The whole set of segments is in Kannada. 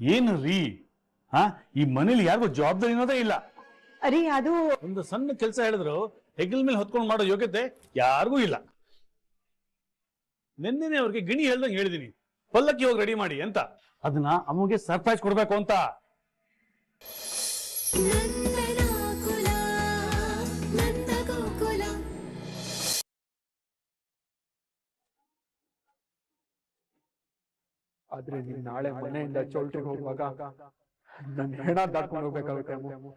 ಏನು ರೀ ಹಾ ಈ ಮನೇಲಿ ಯಾರಿಗೂ ಜವಾಬ್ದಾರಿ ಅನ್ನೋದೇ ಇಲ್ಲ. ಅರಿ ಅದು ಒಂದು ಸಣ್ಣ ಕೆಲಸ ಹೇಳಿದ್ರು ಹೆಗಲ್ ಮೇಲೆ ಹೊತ್ಕೊಂಡು ಮಾಡೋ ಯೋಗ್ಯತೆ ಯಾರಿಗೂ ಇಲ್ಲ. ನಿನ್ನೆನೆ ಅವ್ರಿಗೆ ಗಿಣಿ ಹೇಳ್ದಂಗೆ ಹೇಳಿದೀನಿ. ಪಲ್ಲಕ್ಕಿ ಹೋಗಿ ರೆಡಿ ಮಾಡಿ ಅಂತ. ಅದನ್ನ ಅಮ್ಮಗೆ ಸರ್ಪ್ರೈಸ್ ಕೊಡ್ಬೇಕು ಅಂತ. ಆದ್ರೆ ನೀನ್ ನಾಳೆ ಮನೆಯಿಂದ ಚೌಲ್ಟಿಗೆ ಹೋಗುವಾಗ ನನ್ ಹೆಣ ದಾಟ್ಕೊಂಡು ಹೋಗ್ಬೇಕಾಗುತ್ತೆ ಅಮ್ಮು.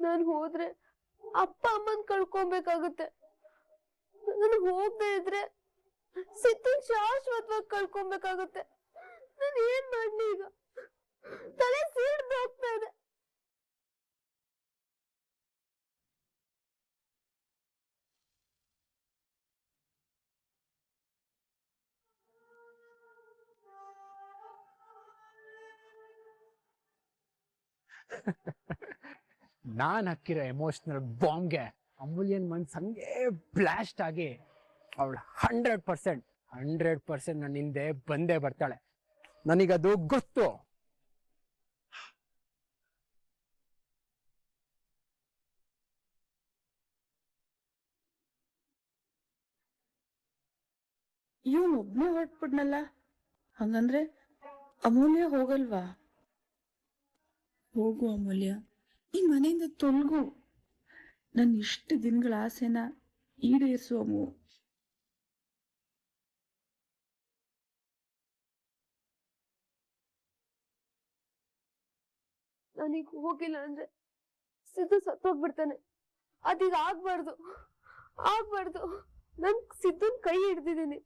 ನಾನು ಹೋದ್ರೆ ಅಪ್ಪ ಅಮ್ಮನ್ ಕಳ್ಕೊಬೇಕಾಗುತ್ತೆ. ನಾನು ಹೋಗದೆ ಇದ್ರೆ ಸಿದ್ದು ಶಾಶ್ವತವಾಗಿ ಕಳ್ಕೊಬೇಕಾಗುತ್ತೆ. ನಾನು ಏನ್ ಮಾಡ್ಲಿ ಈಗ? ತಲೆ ಸೀಡ್ದು ಹೋಗ್ತಾ ಇದೆ. ನಾನ್ ಹಾಕಿರೋ ಎಮೋಷನಲ್ ಬಾಂಬ್ಗೆ ಅಮೂಲ್ಯನ್ ಮನ್ಸ್ ಹಂಗೆ ಬ್ಲಾಸ್ಟ್ ಆಗಿ ಅವಳು ಹಂಡ್ರೆಡ್ ಪರ್ಸೆಂಟ್ ಹಂಡ್ರೆಡ್ ಪರ್ಸೆಂಟ್ ನನ್ನ ಹಿಂದೆ ಬಂದೇ ಬರ್ತಾಳೆ. ನನಗದು ಗೊತ್ತು. ಇವನ್ ಒಬ್ನೇ ಹೊರಟ್ಬಿಡ್ನಲ್ಲ ಹಂಗಂದ್ರೆ ಅಮೂಲ್ಯ ಹೋಗಲ್ವಾ? ಹೋಗು ಅಮೂಲ್ಯ ಈ ಮನೆಯಿಂದ ತೊಲಗು. ನನ್ನ ಇಷ್ಟು ದಿನಗಳ ಆಸೆನ ಈಡೇರಿಸು ಅಮ್ಮು ನಾನೀಗ ಹೋಗಿಲ್ಲ ಅಂದ್ರೆ ಸಿದ್ದು ಸತ್ತೋಗ್ಬಿಡ್ತಾನೆ. ಅದೀಗ ಆಗ್ಬಾರ್ದು. ಆಗ್ಬಾರ್ದು. ನನ್ ಸಿದ್ದನ್ ಕೈ ಹಿಡ್ದಿದೀನಿ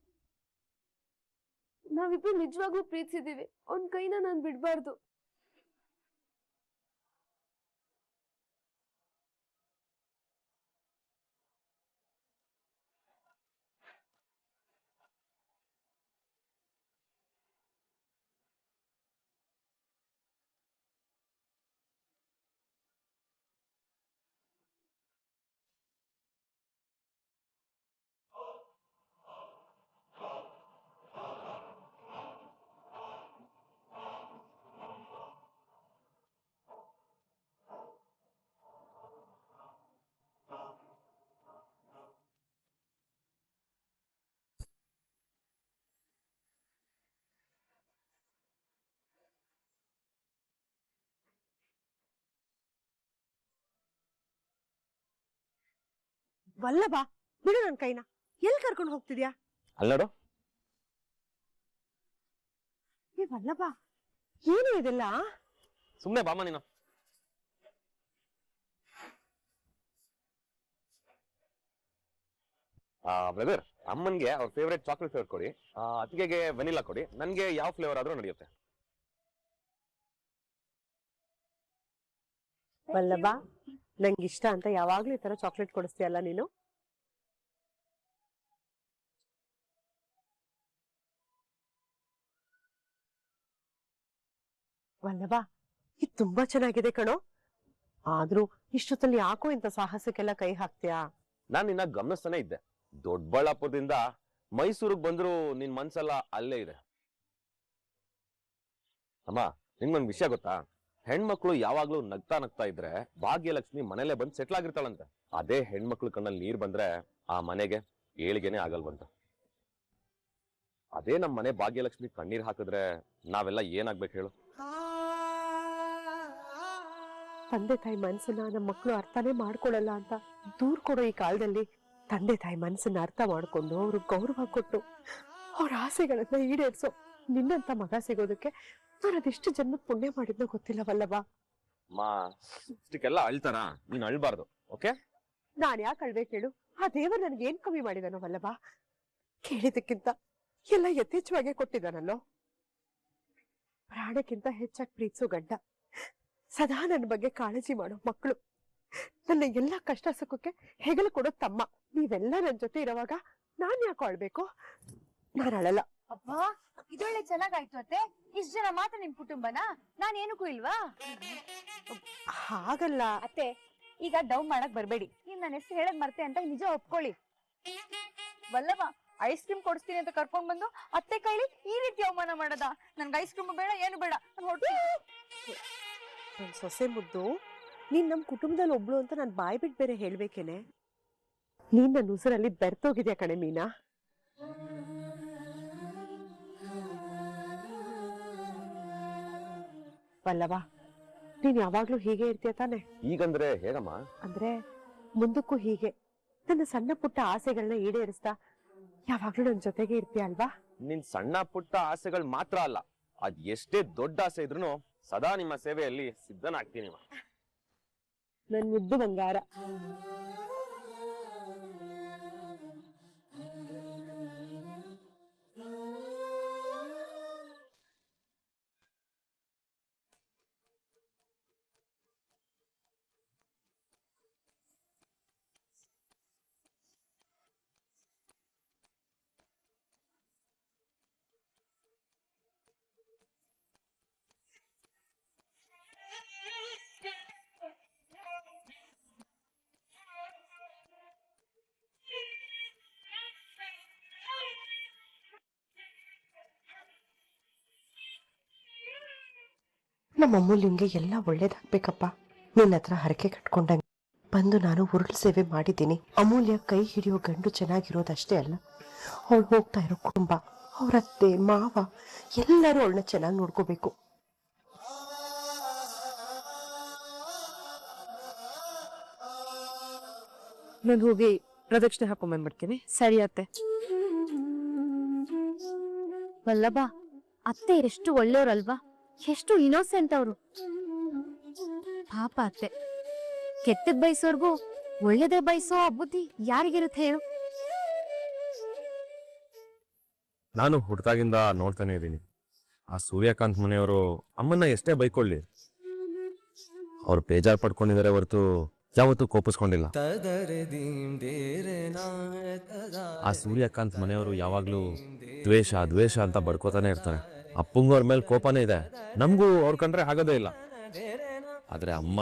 ನಾವಿಬ್ರು ನಿಜವಾಗ್ಲೂ ಪ್ರೀತಿಸಿದೀವಿ ಅವ್ನ್ ಕೈನ ನಾನ್ ಬಿಡ್ಬಾರ್ದು. ವಲ್ಲಭ ಬಿಡು ನನ್ ಕೈನ. ಎಲ್ ಕರ್ಕೊಂಡು ಹೋಗ್ತಿದ್ಯಾ? ಅಲ್ಲೋಡು ಏ ವಲ್ಲಭ ಏನು ಇದೆಲ್ಲ? ಸುಮ್ಮನೆ ಬಾಮ ನೀನು ಬ್ರದರ್ ಅಮ್ಮನ್ಗೆ ಅವ್ರ ಫೇವ್ರೆಟ್ ಚಾಕ್ಲೇಟ್ ಫ್ಲೇವರ್ ಕೊಡಿ. ಆ, ಅತ್ತಿಗೆಗೆ ವೆನಿಲಾ ಕೊಡಿ. ನನ್ಗೆ ಯಾವ ಫ್ಲೇವರ್ ಆದ್ರೂ ನಡೆಯುತ್ತೆ. ವಲ್ಲಭ ನಂಗೆ ಇಷ್ಟ ಅಂತ ಯಾವಾಗ್ಲೂ ಈ ತರ ಚಾಕ್ಲೇಟ್ ಕೊಡಿಸ್ತೀಯಲ್ಲ ನೀನು? ವಲ್ಲಭ, ಇದು ತುಂಬಾ ಚೆನ್ನಾಗಿದೆ ಕಣೋ. ಆದ್ರೂ ಇಷ್ಟೊತ್ತಲ್ಲಿ ಯಾಕೋ ಇಂತ ಸಾಹಸಕ್ಕೆಲ್ಲ ಕೈ ಹಾಕ್ತೀಯಾ? ನಾನ್ ನಿನ್ನ ಗಮನಿಸ್ತಾನೆ ಇದ್ದೆ. ದೊಡ್ಡಬಳ್ಳಾಪುರದಿಂದ ಮೈಸೂರಿಗೆ ಬಂದ್ರು ನಿನ್ ಮನ್ಸೆಲ್ಲ ಅಲ್ಲೇ ಇದೆ. ಅಮ್ಮ ನಿನ್ಗೊಂದ್ ವಿಷಯ ಗೊತ್ತಾ? ಹೆಣ್ಮಕ್ಳು ಯಾವಾಗ್ಲೂ ನಗ್ತಾ ನಗ್ತಾ ಇದ್ರೆ ಭಾಗ್ಯಲಕ್ಷ್ಮಿ ಮನೇಲೆ ಬಂದ್ ಸೆಟ್ಲ್ ಆಗಿರ್ತಾಳಂತೆ. ಅದೇ ಹೆಣ್ಮಕ್ಳು ಕಣ್ಣಲ್ಲಿ ನೀರ್ ಬಂದ್ರೆ ಆ ಮನೆಗೆ ಏಳಿಗೆನೆ ಆಗಲ್ವಂತ. ಅದೇ ನಮ್ಮ ಮನೆ ಭಾಗ್ಯಲಕ್ಷ್ಮಿ ಕಣ್ಣೀರ್ ಹಾಕಿದ್ರೆ ನಾವೆಲ್ಲ ಏನಾಗ್ಬೇಕು ಹೇಳು? ತಂದೆ ತಾಯಿ ಮನ್ಸನ್ನ ನಮ್ಮ ಮಕ್ಕಳು ಅರ್ಥನೇ ಮಾಡ್ಕೊಳಲ್ಲ ಅಂತ ದೂರ್ ಕೊಡೋ ಈ ಕಾಲದಲ್ಲಿ ತಂದೆ ತಾಯಿ ಮನಸ್ಸನ್ನ ಅರ್ಥ ಮಾಡ್ಕೊಂಡು ಅವ್ರಿಗೆ ಗೌರವ ಕೊಟ್ಟು ಅವ್ರ ಆಸೆಗಳನ್ನ ಈಡೇರಿಸೋ ನಿನ್ನಂತ ಮಗ ಸಿಗೋದಕ್ಕೆ ನಾನು ಅದೆಷ್ಟು ಜನ್ಮ ಪುಣ್ಯ ಮಾಡಿದ್ನೋ ಗೊತ್ತಿಲ್ಲ ವಲ್ಲಭ ಮಾ ಇಷ್ಟಕ್ಕೆಲ್ಲ ಅಳ್ತಾರ? ನೀನ್ ಅಳ್ಬಾರ್ದು ಓಕೆ? ನಾನ್ ಯಾಕೆ ಅಳ್ಬೇಕು ಹೇಳು ಆ ದೇವರು ನನ್ಗೆ ಏನ್ ಕಮ್ಮಿ ಮಾಡಿದಾನೋ ವಲ್ಲಭ ಕೇಳಿದಕ್ಕಿಂತ ಎಲ್ಲ ಯಥೇಚ್ಛವಾಗಿ ಕೊಟ್ಟಿದ್ದಾನಲ್ಲೋ? ಪ್ರಾಣಕ್ಕಿಂತ ಹೆಚ್ಚಾಗಿ ಪ್ರೀತಿಸೋ ಗಂಡ ಸದಾ ನನ್ನ ಬಗ್ಗೆ ಕಾಳಜಿ ಮಾಡೋ ಮಕ್ಕಳು ನನ್ನ ಎಲ್ಲ ಕಷ್ಟ ಸುಖಕ್ಕೆ ಹೆಗಲು ಕೊಡೋ ತಮ್ಮ ನೀವೆಲ್ಲ ನನ್ನ ಜೊತೆ ಇರುವಾಗ ನಾನ್ ಯಾಕೆ ಅಳ್ಬೇಕು? ನಾನು ಅಳಲ್ಲ. ಅಬ್ಬಾ ಇದೊಳ್ಳೆ ಚೆನ್ನಾಗಾಯ್ತು ಅತ್ತೆ. ಇಷ್ಟ ಜನ ಮಾತ್ರ ನಿಮ್ ಕುಟುಂಬನ? ನಾನು ಏನಕ್ಕೂ ಇಲ್ವಾ? ಹಾಗಲ್ಲ. ಅತ್ತೆ ಈಗ ಡೌ ಮಾಡಕ್ ಬರ್ಬೇಡಿ. ನೀನ್ ನನ್ನ ಹೆಸರು ಹೇಳಕ್ ಮರ್ತೆ ಅಂತ ನಿಜ ಒಪ್ಕೊಳ್ಳಿ. ವಲ್ಲವ ಐಸ್ ಕ್ರೀಮ್ ಕೊಡಿಸ್ತೀನಿ ಅಂತ ಕರ್ಕೊಂಡ್ ಬಂದು ಅತ್ತೆ ಕೈಲಿ ಈ ರೀತಿ ಅವಮಾನ ಮಾಡದ? ನನ್ಗೆ ಐಸ್ ಕ್ರೀಮ್ ಬೇಡ ಏನು ಬೇಡ. ನಾನು ಸೊಸೆ ಮುದ್ದು ನೀನ್ ನಮ್ ಕುಟುಂಬದಲ್ಲಿ ಒಬ್ಳು ಅಂತ ನಾನ್ ಬಾಯ್ ಬಿಟ್ ಬೇರೆ ಹೇಳ್ಬೇಕೇನೆ? ನೀನ್ ನನ್ನ ಉಸಿರಲ್ಲಿ ಬೆರ್ತೋಗಿದ್ಯಾ ಕಣೆ ಮೀನಾ? ಪಲ್ಲವ ನೀನ್ ಯಾವಾಗ್ಲೂ ಹೀಗೆ ಇರ್ತೀಯ ತಾನೆ? ಈಗಂದ್ರೆ ಹೇಗಮ್ಮ? ಅಂದ್ರೆ ಮುಂದಕ್ಕೂ ಹೀಗೆ. ನನ್ನ ಸಣ್ಣ ಪುಟ್ಟ ಆಸೆಗಳನ್ನ ಈಡೇರಿಸ್ತಾ ಯಾವಾಗ್ಲೂ ನನ್ ಜೊತೆಗೆ ಇರ್ತೀಯ ಅಲ್ವಾ? ನಿನ್ ಸಣ್ಣ ಪುಟ್ಟ ಆಸೆಗಳು ಮಾತ್ರ ಅಲ್ಲ ಅದ್ ಎಷ್ಟೇ ದೊಡ್ಡ ಆಸೆ ಇದ್ರು ಸದಾ ನಿಮ್ಮ ಸೇವೆಯಲ್ಲಿ ಸಿದ್ಧನಾಗ್ತೀನಿ ನನ್ ಮುದ್ದು ಬಂಗಾರ. ನಮ್ಮ ಅಮೂಲ್ಯಂಗೆ ಎಲ್ಲ ಒಳ್ಳೇದಾಗ್ಬೇಕಪ್ಪ. ನಿನ್ನ ಹತ್ರ ಹರಕೆ ಕಟ್ಕೊಂಡಂಗೆ. ಬಂದು ನಾನು ಉರುಳು ಸೇವೆ ಮಾಡಿದ್ದೀನಿ. ಅಮೂಲ್ಯ ಕೈ ಹಿಡಿಯೋ ಗಂಡು ಚೆನ್ನಾಗಿರೋದಷ್ಟೇ ಅಲ್ಲ. ಅವಳು ಹೋಗ್ತಾ ಇರೋ ಕುಟುಂಬ ಅವ್ರ ಅತ್ತೆ ಮಾವ ಎಲ್ಲರೂ ಅವಳನ್ನ ಚೆನ್ನಾಗಿ ನೋಡ್ಕೋಬೇಕು. ನಾನು ಹೋಗಿ ಪ್ರದಕ್ಷಿಣೆ ಹಾಕೊಂಬಂದ್ಬಿಡ್ತೀನಿ ಸರಿ ಅತ್ತೆ. ವಲ್ಲಭ ಅತ್ತೆ ಎಷ್ಟು ಒಳ್ಳೆಯವ್ರಲ್ವಾ? ಎಷ್ಟು ಇನೋಸೆಂಟ್ ಅವರು. ಪಾಪ ಅತ್ತೆ. ಕೆಟ್ಟದ್ ಬಯಸೋರ್ಗೂ ಒಳ್ಳೇದೇ ಬಯಸೋ ಬುದ್ಧಿ ಯಾರಿಗಿರುತ್ತೆ ಹೇಳು? ನಾನು ಹುಡ್ತಾಗಿಂದ ನೋಡ್ತಾನೆ ಇದ್ದೀನಿ. ಆ ಸೂರ್ಯಕಾಂತ್ ಮನೆಯವರು ಅಮ್ಮನ್ನ ಎಷ್ಟೇ ಬೈಕೊಳ್ಳಿ. ಅವ್ರು ಬೇಜಾರ್ ಪಡ್ಕೊಂಡಿದ್ದಾರೆ ಹೊರತು ಯಾವತ್ತೂ ಕೋಪಿಸ್ಕೊಂಡಿಲ್ಲ. ಆ ಸೂರ್ಯಕಾಂತ್ ಮನೆಯವರು ಯಾವಾಗ್ಲೂ ದ್ವೇಷ ದ್ವೇಷ ಅಂತ ಬಡ್ಕೋತಾನೆ ಇರ್ತಾರೆ. ಅಪ್ಪಂಗೂ ಅವ್ರ ಮೇಲೆ ಕೋಪನೇ ಇದೆ. ನಮಗೂ ಅವ್ರ ಕಂಡ್ರೆ ಆಗೋದೇ ಇಲ್ಲ. ಆದ್ರೆ ಅಮ್ಮ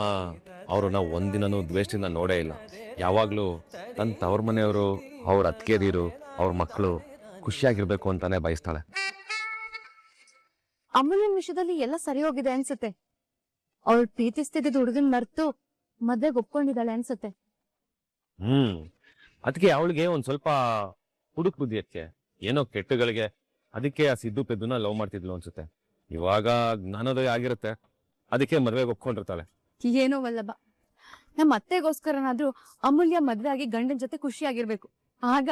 ಅವ್ರನ್ನ ಒಂದಿನನೂ ದ್ವೇಷದಿಂದ ನೋಡೇ ಇಲ್ಲ. ಯಾವಾಗಲೂ ತನ್ನ ತವ್ರ ಮನೆಯವರು ಅವ್ರ ಅತ್ಕೇರಿರು ಅವ್ರ ಮಕ್ಕಳು ಖುಷಿಯಾಗಿರ್ಬೇಕು ಅಂತಾನೆ ಬಯಸ್ತಾಳೆ. ಅಮೂಲ್ಯನ್ ವಿಷಯದಲ್ಲಿ ಎಲ್ಲ ಸರಿ ಹೋಗಿದೆ ಅನ್ಸುತ್ತೆ. ಅವಳು ಪ್ರೀತಿಸ್ತಿದ್ದ ಹುಡುಗನ್ ಮರ್ತು ಮದ್ವೆಗೆ ಒಪ್ಕೊಂಡಿದ್ದಾಳೆ ಅನ್ಸುತ್ತೆ. ಹ್ಮ್. ಅದಕ್ಕೆ ಅವಳಿಗೆ ಒಂದ್ ಸ್ವಲ್ಪ ಹುಡುಕ್ ಬುದ್ಧಿ ಅದಕ್ಕೆ ಏನೋ ಕೆಟ್ಟಗಳಿಗೆ ಅದಕ್ಕೆ ಆ ಸಿದ್ದು ಪೆದ್ದುನ ಲವ್ ಮಾಡ್ತಿದ್ಲು ಅನ್ಸುತ್ತೆ. ಇವಾಗ ಜ್ಞಾನೋದಯ ಆಗಿರುತ್ತೆ. ಅದಕ್ಕೆ ಮದ್ವೆಗೆ ಒಪ್ಕೊಂಡಿರ್ತಾಳೆ. ಏನೋ ವಲ್ಲಭ. ನಮ್ಮ ಅತ್ತೆಗೋಸ್ಕರನಾದ್ರೂ ಅಮೂಲ್ಯ ಮದ್ವೆ ಆಗಿ ಗಂಡನ ಜೊತೆ ಖುಷಿಯಾಗಿರ್ಬೇಕು ಆಗ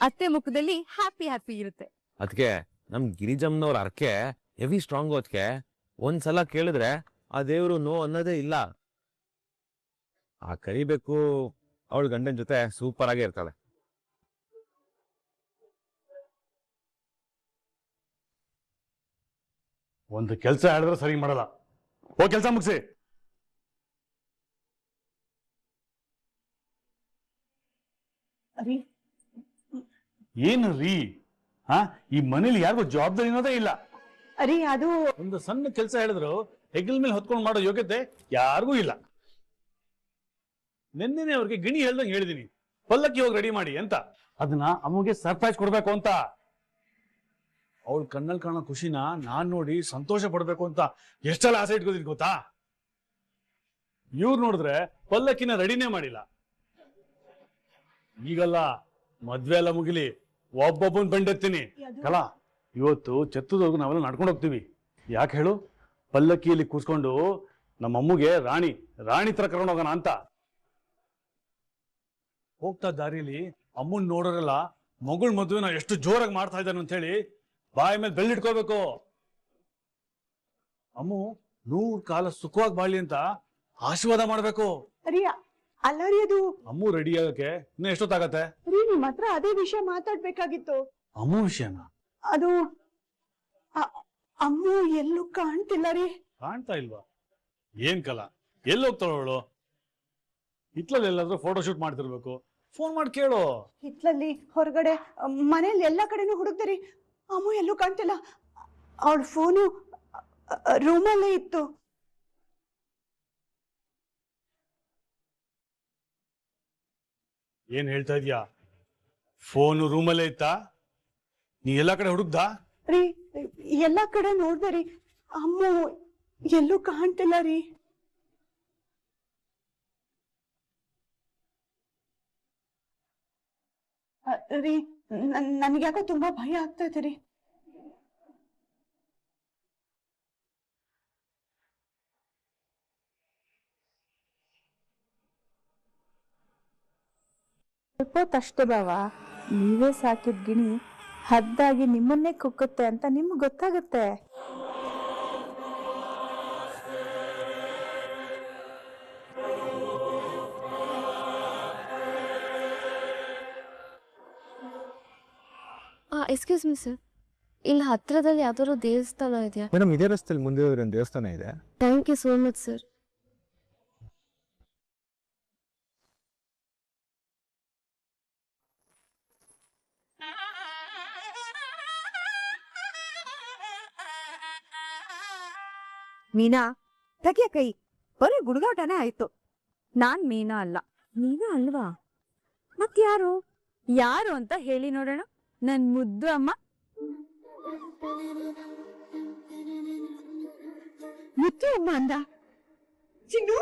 ಅತ್ತೆ ಮುಖದಲ್ಲಿ ಹ್ಯಾಪಿ ಹ್ಯಾಪಿ ಇರುತ್ತೆ. ಅದಕ್ಕೆ ನಮ್ ಗಿರಿಜಮ್ನವ್ರ ಅರ್ಕೆ ಹೆವಿ ಸ್ಟ್ರಾಂಗ್ ಅದಕ್ಕೆ ಒಂದ್ಸಲ ಕೇಳಿದ್ರೆ ಆ ದೇವ್ರು ನೋ ಅನ್ನೋದೇ ಇಲ್ಲ. ಆ ಕರಿಬೇಕು ಅವಳ ಗಂಡನ ಜೊತೆ ಸೂಪರ್ ಆಗಿ ಇರ್ತಾಳೆ. ಒಂದು ಕೆಲಸ ಹೇಳಿದ್ರೆ ಸರಿ ಮಾಡಲ್ಲ. ಓ ಕೆಲಸ ಮುಗಿಸಿ. ಏನು ರೀ ಹಾ ಈ ಮನೇಲಿ ಯಾರಿಗೂ ಜವಾಬ್ದಾರಿ ಅನ್ನೋದೇ ಇಲ್ಲ. ಅರಿ ಅದು ಒಂದು ಸಣ್ಣ ಕೆಲಸ ಹೇಳಿದ್ರು ಹೆಗಲ್ ಮೇಲೆ ಹೊತ್ಕೊಂಡು ಮಾಡೋ ಯೋಗ್ಯತೆ ಯಾರಿಗೂ ಇಲ್ಲ. ನಿನ್ನೆನೆ ಅವ್ರಿಗೆ ಗಿಣಿ ಹೇಳ್ದಂಗೆ ಹೇಳಿದೀನಿ. ಪಲ್ಲಕ್ಕಿ ಹೋಗಿ ರೆಡಿ ಮಾಡಿ ಅಂತ. ಅದನ್ನ ಅಮ್ಮಗೆ ಸರ್ಪ್ರೈಸ್ ಕೊಡ್ಬೇಕು ಅಂತ. ಅವಳ ಕಣ್ಣಲ್ಲಿ ಕಾಣೋ ಖುಷಿನ ನಾನ್ ನೋಡಿ ಸಂತೋಷ ಪಡ್ಬೇಕು ಅಂತ ಎಷ್ಟೆಲ್ಲ ಆಸೆ ಇಟ್ಕೋತೀನಿ ಗೊತ್ತಾ? ಇವ್ರು ನೋಡಿದ್ರೆ ಪಲ್ಲಕ್ಕಿನ ರೆಡಿನೇ ಮಾಡಿಲ್ಲ. ಈಗಲ್ಲ ಮದ್ವೆ ಎಲ್ಲ ಮುಗಿಲಿ ಒಬ್ಬೊಬ್ಬನ್ ಬೆಂಡೆತ್ತೀನಿ. ಕಲಾ, ಇವತ್ತು ಚತ್ತದವರೆಗೂ ನಾವೆಲ್ಲ ನಡ್ಕೊಂಡು ಹೋಗ್ತೀವಿ. ಯಾಕೆ ಹೇಳು? ಪಲ್ಲಕ್ಕಿಯಲ್ಲಿ ಕೂತ್ಕೊಂಡು ನಮ್ಮ ಅಮ್ಮಗೆ ರಾಣಿ ರಾಣಿ ತರ ಕರ್ಕೊಂಡು ಹೋಗೋಣ ಅಂತ. ಹೋಗ್ತಾ ದಾರಿಲಿ ಅಮ್ಮನ್ ನೋಡೋರೆಲ್ಲ ಮಗಳ ಮದುವೆನ ಎಷ್ಟು ಜೋರಾಗಿ ಮಾಡ್ತಾ ಇದ್ದಾನೆ ಅಂತ ಹೇಳಿ ಬಾಯಿ ಮೇಲೆ ಇಟ್ಕೋಬೇಕು ಅಮ್ಮು ನೂರ್ ಕಾಲ ಸುಖವಾಗಿ ಬಾಳಿ ಅಂತ ಆಶೀರ್ವಾದ ಮಾಡ್ಬೇಕು. ರೀ ಅಲ್ಲ ರೀ ಅದು? ಅಮ್ಮು ರೆಡಿ ಆಗಕ್ಕೆ ಇನ್ನು ಎಷ್ಟೊತ್ತಾಗತ್ತೆ? ರೀ ನಿಮ್ ಹತ್ರ ಅದೇ ವಿಷಯ ಮಾತಾಡ್ಬೇಕಾಗಿತ್ತು. ಅಮ್ಮು ವಿಷಯನ? ಅದು ಅ- ಅಮ್ಮು ಎಲ್ಲೂ ಕಾಣ್ತಿಲ್ಲ ರೀ. ಕಾಣ್ತಾ ಇಲ್ವಾ? ಏನ್ ಕಲ? ಎಲ್ಲಿ ಹೋಗ್ತಾಳ ಅವಳು? ಇತ್ಲಲ್ಲಿ ಎಲ್ಲಾದ್ರೂ ಫೋಟೋ ಶೂಟ್ ಮಾಡ್ತಿರ್ಬೇಕು. ಫೋನ್ ಮಾಡಿ ಕೇಳು. ಹಿತ್ಲಲ್ಲಿ ಹೊರಗಡೆ ಮನೇಲಿ ಎಲ್ಲ ಕಡೆನೂ ಹುಡುಕ್ದರಿ ಅಮ್ಮು ಎಲ್ಲೂ ಕಾಣ್ತಿಲ್ಲ. ಅವಳ ಫೋನು ರೂಮಲ್ಲೇ ಇತ್ತು. ಏನ್ ಹೇಳ್ತಾ ಇದೀಯಾ? ಫೋನ್ ರೂಮಲ್ಲೇ ಇತ್ತಾ? ನೀ ಎಲ್ಲಾ ಕಡೆ ಹುಡುಕ್ದಾ? ರೀ ಎಲ್ಲಾ ಕಡೆ ನೋಡ್ದೆ ರೀ. ಅಮ್ಮು ಎಲ್ಲೂ ಕಾಣ್ತಿಲ್ಲ ರೀ. ರೀ ನನ್ಗ್ಯಾಕೋ ತುಂಬಾ ಭಯ ಆಗ್ತೈತೆ ರೀ ಅಷ್ಟೇ ಬಾವ ನೀವೇ ಸಾಕಿದ್ ಗಿಣಿ ಹದ್ದಾಗಿ ನಿಮ್ಮನ್ನೇ ಕುಕ್ಕುತ್ತೆ ಅಂತ ನಿಮ್ಗೆ ಗೊತ್ತಾಗುತ್ತೆ. ಎಕ್ಸ್ಕ್ಯೂಸ್ ಮಿ ಸರ್ ಇಲ್ಲಿ ಹತ್ರದಲ್ಲಿ ಯಾವ್ದಾದ್ರು ದೇವಸ್ಥಾನ ಇದೆಯಾ? ಮೇಡಮ್ ಇದೇ ರಸ್ತೆಯಲ್ಲಿ ಮುಂದೆ ಹೋದ್ರೆ ಒಂದು ದೇವಸ್ಥಾನ ಇದೆ. Thank you so much sir ಮೀನಾ ತೆಗಿಯ ಕೈ. ಬರೀ ಗುಡುಗಾಟನೇ ಆಯ್ತು. ನಾನ್ ಮೀನಾ ಅಲ್ಲ. ಮೀನಾ ಅಲ್ವಾ? ಮತ್ ಯಾರು ಯಾರು ಅಂತ ಹೇಳಿ ನೋಡೋಣ. ನನ್ ಮುದ್ದು ಅಮ್ಮ ಮುತ್ತು ಅಮ್ಮ ಅಂದ ಚಿನ್ನು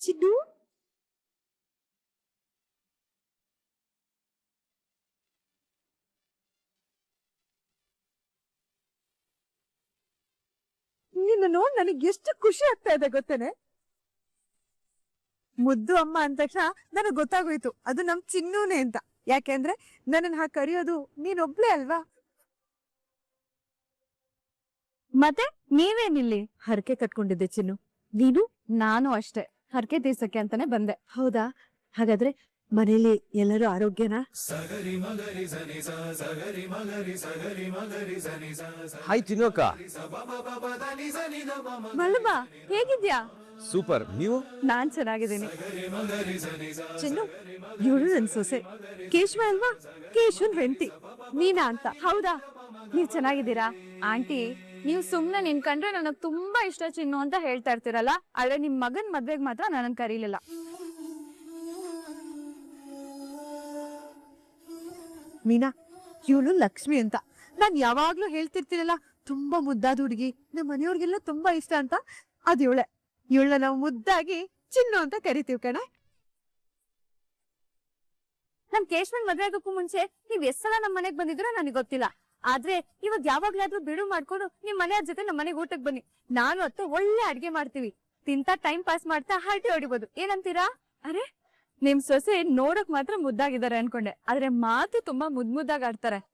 ಚಿನ್ನು ನಿನ್ನ ನೋಡ್ ನನಗೆ ಎಷ್ಟು ಖುಷಿ ಆಗ್ತಾ ಇದೆ ಗೊತ್ತೇನೆ? ಮುದ್ದು ಅಮ್ಮ ಅಂದ ತಕ್ಷಣ ನನಗೆ ಗೊತ್ತಾಗೋಯ್ತು ಅದು ನಮ್ ಚಿನ್ನೂನೆ ಅಂತ. ಯಾಕೆಂದ್ರೆ ನನ್ನನ್ನ ಕರಿಯೋದು ಕರೆಯೋದು ನೀನೊಬ್ಳೇ ಅಲ್ವಾ? ಮತ್ತೆ ನೀವೇನಿಲ್ಲಿ? ಹರಕೆ ಕಟ್ಕೊಂಡಿದ್ದೆ ಚಿನ್ನು. ನೀನು ನಾನು ಅಷ್ಟೇ. ಹರಕೆ ತೀರ್ಸಕ್ಕೆ ಅಂತಾನೆ ಬಂದೆ. ಹೌದಾ? ಹಾಗಾದ್ರೆ ಮನೇಲಿ ಎಲ್ಲರೂ ಆರೋಗ್ಯನಾ? ಹಾಯ್ ತಿನ್ನೋಕ ಮಲ್ಲಮ್ಮ ಹೇಗಿದ್ಯಾ? ಸೂಪರ್ ನೀವು? ನಾನ್ ಚೆನ್ನಾಗಿದ್ದೀನಿ. ಚಿನ್ನು ಇವಳು ನನ್ ಸೊಸೆ. ಕೇಶವ ಅಲ್ವಾ? ಕೇಶವನ್ ಹೆಂಡತಿ. ನೀನಾ ಅಂತ. ಹೌದಾ ನೀವ್ ಚೆನ್ನಾಗಿದ್ದೀರಾ? ಆಂಟಿ ನೀವು ಸುಮ್ನೆ ನಿನ್ಕಂಡ್ರೆ ನನಗ್ ತುಂಬಾ ಇಷ್ಟ ಚಿನ್ನು ಅಂತ ಹೇಳ್ತಾ ಇರ್ತೀರಲ್ಲ ಆದ್ರೆ ನಿಮ್ ಮಗನ್ ಮದ್ವೆಗ್ ಮಾತ್ರ ನನಗ್ ಕರೀಲಿಲ್ಲ. ಮೀನಾ ಇವಳು ಲಕ್ಷ್ಮಿ ಅಂತ. ನಾನ್ ಯಾವಾಗ್ಲೂ ಹೇಳ್ತಿರ್ತೀನಲ್ಲ ತುಂಬಾ ಮುದ್ದಾದ ಹುಡುಗಿ ನಮ್ಮ ಮನೆಯವ್ರಿಗೆಲ್ಲ ತುಂಬಾ ಇಷ್ಟ ಅಂತ ಅದ್ ಇವಳೆ. ಇವಳನ್ನ ನಾವು ಮುದ್ದಾಗಿ ಚಿನ್ನು ಅಂತ ಕರಿತೀವಿ ಕಣ. ನಮ್ ಕೇಶವನ್ ಮದ್ವೆ ಆಗೋಕ್ಕೂ ಮುಂಚೆ ನೀವ್ ಎಷ್ಟ್ ಸಲ ನಮ್ ಮನೆಗ್ ಬಂದಿದ್ರು ನನಗೆ ಗೊತ್ತಿಲ್ಲ. ಆದ್ರೆ ಇವಾಗ ಯಾವಾಗ್ಲಾದ್ರೂ ಬಿಡು ಮಾಡ್ಕೊಂಡು ನಿಮ್ ಮನೆಯವ್ರ ಜೊತೆ ನಮ್ ಮನೆಗ್ ಊಟಕ್ ಬನ್ನಿ. ನಾನು ಅತ್ತ ಒಳ್ಳೆ ಅಡ್ಗೆ ಮಾಡ್ತೀವಿ. ತಿಂತ ಟೈಮ್ ಪಾಸ್ ಮಾಡ್ತಾ ಹರಟೆ ಹೊಡಿಬೋದು. ಏನಂತೀರಾ? ಅರೆ ನಿಮ್ ಸೊಸೆ ನೋಡಕ್ ಮಾತ್ರ ಮುದ್ದಾಗಿದ್ದಾರೆ ಅನ್ಕೊಂಡೆ. ಆದ್ರೆ ಮಾತು ತುಂಬಾ ಮುದ್ ಮುದ್ದಾಗ್ ಆಡ್ತಾರೆ.